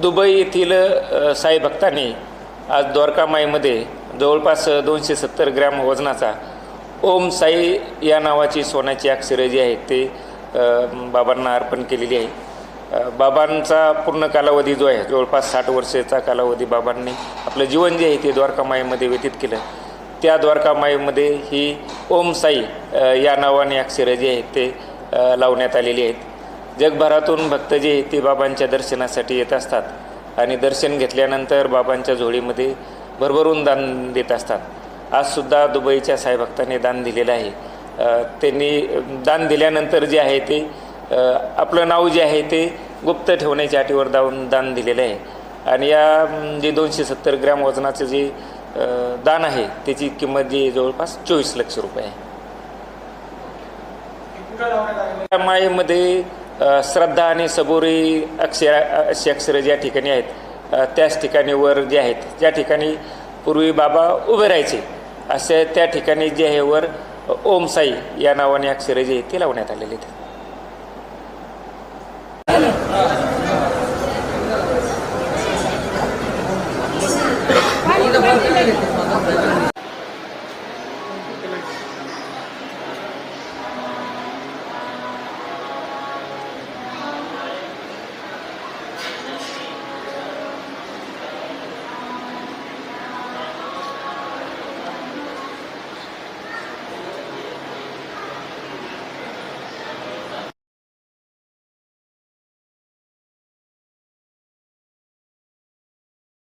Dubai येथील साई भक्तांनी आज द्वारकामाईमध्ये जवळपास दोनशे सत्तर ग्रॅम वजनाचा ओम साई या नावाची सोन्याची अक्षरं जी आहेत ते बाबांना अर्पण केलेली आहे. बाबांचा पूर्ण कालावधी जो आहे जवळपास साठ वर्षाचा कालावधी बाबांनी आपलं जीवन जे आहे ते द्वारकामाईमध्ये व्यतीत केलं. त्या द्वारकामाईमध्ये ही ओम साई या नावाने अक्षरं जी आहेत ते लावण्यात आलेली आहेत. जगभरातून भक्त जे ते बाबांच्या दर्शनासाठी येत असतात आणि दर्शन घेतल्यानंतर बाबांच्या झोळीमध्ये भरभरून दान देत असतात. आजसुद्धा दुबईच्या साईभक्ताने दान दिलेलं आहे. त्यांनी दान दिल्यानंतर जे आहे ते आपलं नाव जे आहे ते गुप्त ठेवण्याच्या अटीवर दावून दान दिलेलं आहे. आणि या जे दोनशे सत्तर ग्रॅम वजनाचं जे दान आहे त्याची किंमत जी जवळपास चोवीस लक्ष रुपये आहे. त्या मायेमध्ये श्रद्धा आणि सबुरी अक्षर अशी अक्षरं ज्या ठिकाणी आहेत त्याच ठिकाणी वर जे आहेत ज्या ठिकाणी पूर्वी बाबा उभे राहायचे असे त्या ठिकाणी जे आहे वर ओम साई या नावाने अक्षरं जे ते लावण्यात आलेले आहेत.